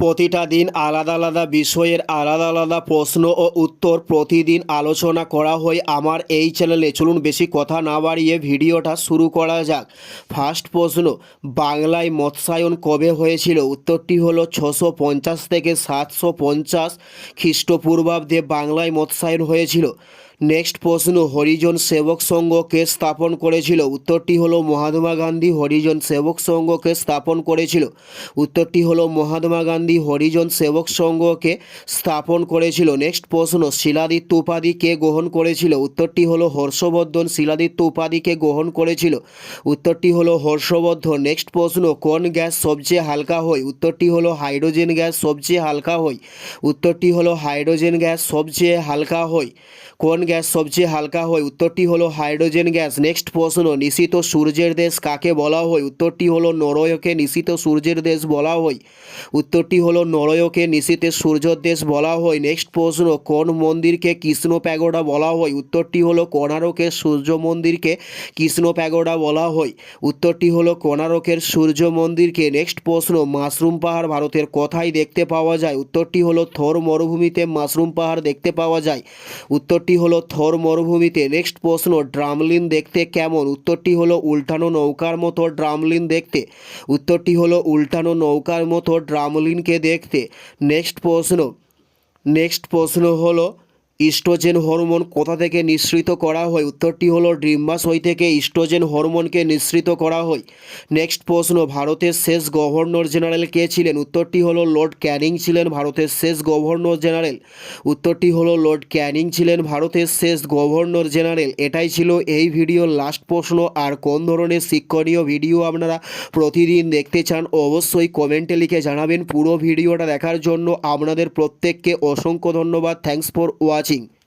প্রতিটা দিন আলাদা আলাদা বিষয়ের আলাদা আলাদা প্রশ্ন ও উত্তর প্রতিদিন আলোচনা করা হয়। আমার এই চ্যানেলে চলুন বেশি কথা না বাড়িয়ে ভিডিওটা শুরু করা যাক। ফার্স্ট প্রশ্ন, বাংলায় মৎস্যায়ন কবে হয়েছিল? উত্তরটি হলো ছশো পঞ্চাশ থেকে সাতশো পঞ্চাশ খ্রিস্টপূর্বাব্দে বাংলায় মৎস্যায়ন হয়েছিল। নেক্সট প্রশ্ন, হরিজন সেবক সংঘকে স্থাপন করেছিল? উত্তরটি হলো মহাত্মা গান্ধী হরিজন সেবক সংঘকে স্থাপন করেছিল। উত্তরটি হলো মহাত্মা গান্ধী হরিজন সেবক সংঘকে স্থাপন করেছিল। নেক্সট প্রশ্ন শিলাদিত্য উপাধি কে গ্রহণ করেছিল? উত্তরটি হলো হর্ষবর্ধন শিলাদিত্য উপাধিকে গ্রহণ করেছিল। উত্তরটি হলো হর্ষবর্ধন। নেক্সট প্রশ্ন, কোন গ্যাস সবচেয়ে হালকা হয়? উত্তরটি হলো হাইড্রোজেন গ্যাস সবচেয়ে হালকা হয়। উত্তরটি হলো হাইড্রোজেন গ্যাস সবচেয়ে হালকা হয়। কোন গ্যাস সবচেয়ে হালকা হয়? উত্তরটি হলো হাইড্রোজেন গ্যাস। নেক্সট প্রশ্ন, নিশিত সূর্যের দেশ কাকে বলা হয়? উত্তরটি হলো নরয়কে নিশিত সূর্যের দেশ বলা হয়। উত্তরটি হলো নরয়কে নিশিতে সূর্যের দেশ বলা হয়। নেক্সট প্রশ্ন, কোন মন্দিরকে কৃষ্ণ প্যাগোডা বলা হয়? উত্তরটি হলো কোণারকের সূর্য মন্দিরকে কৃষ্ণ প্যাগোডা বলা হয়। উত্তরটি হলো কোণারকের সূর্য মন্দিরকে। নেক্সট প্রশ্ন, মাশরুম পাহাড় ভারতের কোথায় দেখতে পাওয়া যায়? উত্তরটি হলো থর মরুভূমিতে মাশরুম পাহাড় দেখতে পাওয়া যায়। উত্তরটি হলো থর মরুভূমিতে। নেক্সট প্রশ্ন, ড্রামলিন দেখতে কেমন? উত্তরটি হলো উল্টানো নৌকার মতো ড্রামলিন দেখতে। উত্তরটি হলো উল্টানো নৌকার মতো ড্রামলিনকে দেখতে। নেক্সট প্রশ্ন। নেক্সট প্রশ্ন হলো ইস্ট্রোজেন হরমোন কোথা থেকে নিঃসৃত করা হয়? উত্তরটি হলো ডিম্বাশয় থেকে ইস্ট্রোজেন হরমোনকে নিঃসৃত করা হয়। নেক্সট প্রশ্ন, ভারতের শেষ গভর্নর জেনারেল কে ছিলেন? উত্তরটি হলো লর্ড ক্যানিং ছিলেন ভারতের শেষ গভর্নর জেনারেল। উত্তরটি হলো লর্ড ক্যানিং ছিলেন ভারতের শেষ গভর্নর জেনারেল। এটাই ছিল এই ভিডিওর লাস্ট প্রশ্ন। আর কোন ধরনের শিক্ষণীয় ভিডিও আপনারা প্রতিদিন দেখতে চান, অবশ্যই কমেন্টে লিখে জানাবেন। পুরো ভিডিওটা দেখার জন্য আপনাদের প্রত্যেককে অসংখ্য ধন্যবাদ। Thanks for watching watching.